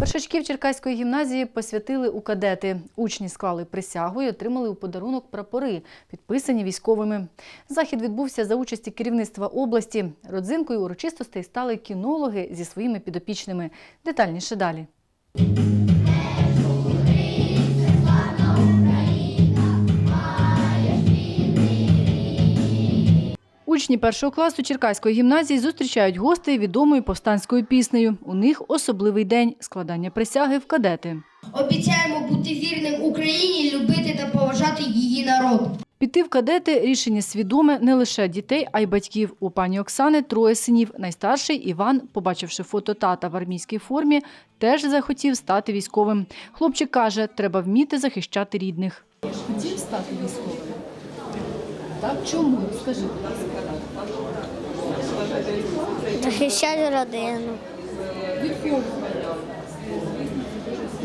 Першачків Черкаської гімназії посвятили у кадети. Учні склали присягу і отримали у подарунок прапори, підписані військовими. Захід відбувся за участі керівництва області. Родзинкою урочистостей стали кінологи зі своїми підопічними. Детальніше далі. Учні першого класу Черкаської гімназії зустрічають гостей відомою повстанською піснею. У них особливий день складання присяги в кадети. Обіцяємо бути вірним Україні, любити та поважати її народ. Піти в кадети рішення свідоме не лише дітей, а й батьків. У пані Оксани троє синів. Найстарший Іван, побачивши фото тата в армійській формі, теж захотів стати військовим. Хлопчик каже, треба вміти захищати рідних. Хотів стати військовим? Так чому? Скажи, будь ласка. Захищати родину.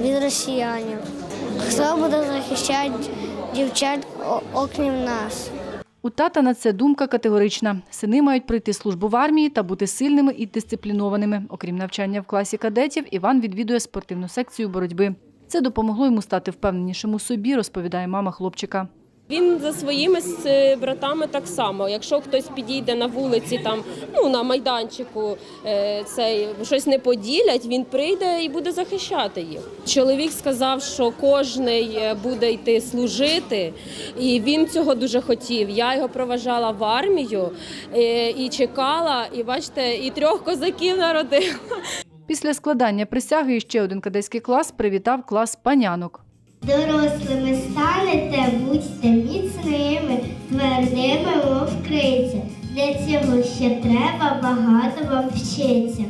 Від росіянів. Хто буде захищати дівчат, окрім нас? У тата на це думка категорична. Сини мають пройти службу в армії та бути сильними і дисциплінованими. Окрім навчання в класі кадетів, Іван відвідує спортивну секцію боротьби. Це допомогло йому стати впевненішим у собі, розповідає мама хлопчика. Він за своїми с- братами так само. Якщо хтось підійде на вулиці, там ну на майданчику е, цей щось не поділять, він прийде і буде захищати їх. Чоловік сказав, що кожний е, буде йти служити, і він цього дуже хотів. Я його проважала в армію е, і чекала, і бачите, і трьох козаків народила. Після складання присяги ще один кадетський клас привітав клас панянок. Дорослими станете, будьте міцними, твердими, мов криця. Для цього ще треба багато вам вчитися.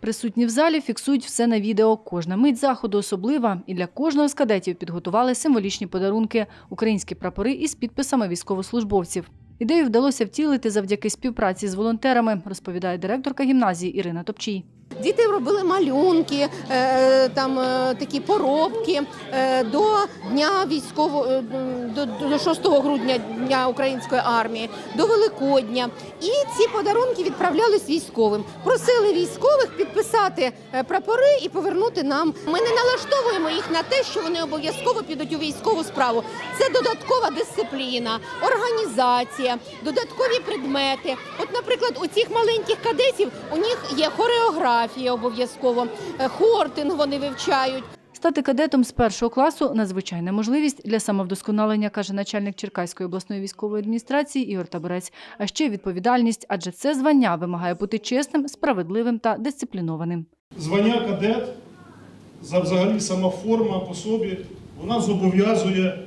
Присутні в залі фіксують все на відео. Кожна мить заходу особлива, і для кожного з кадетів підготували символічні подарунки – українські прапори із підписами військовослужбовців. Ідею вдалося втілити завдяки співпраці з волонтерами, розповідає директорка гімназії Ірина Топчій. Діти робили малюнки, е, там е, такі поробки е, до дня військового е, до, до 6 грудня дня української армії, до Великодня. І ці подарунки відправлялись військовим. Просили військових підписати е, прапори і повернути нам. Ми не налаштовуємо їх на те, що вони обов'язково підуть у військову справу. Це додаткова дисципліна, організація, додаткові предмети. От, наприклад, у цих маленьких кадетів у них є хореографія обов'язково, е, хортинг вони вивчають. Стати кадетом з першого класу – надзвичайна можливість для самовдосконалення, каже начальник Черкаської обласної військової адміністрації Ігор Таборець. А ще відповідальність, адже це звання вимагає бути чесним, справедливим та дисциплінованим. Звання кадет, за взагалі сама форма по собі, вона зобов'язує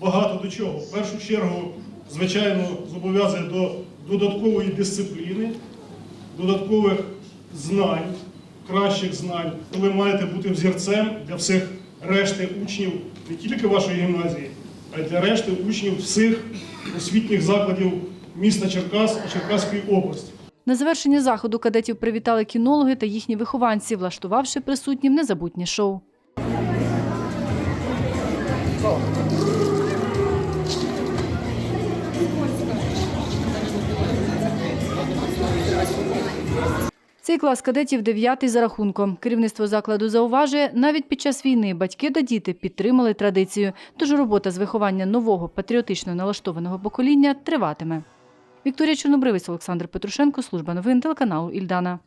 багато до чого. В першу чергу, звичайно, зобов'язує до додаткової дисципліни, додаткових знань, кращих знань. Ви маєте бути взірцем для всіх решти учнів не тільки вашої гімназії, а й для решти учнів всіх освітніх закладів міста Черкас і Черкаської області. На завершення заходу кадетів привітали кінологи та їхні вихованці, влаштувавши присутнім незабутнє шоу. Цей клас кадетів дев'ятий за рахунком. Керівництво закладу зауважує, навіть під час війни батьки та діти підтримали традицію, тож робота з виховання нового патріотично налаштованого покоління триватиме. Вікторія Чорнобривець, Олександр Петрушенко, служба новин телеканалу Ільдана.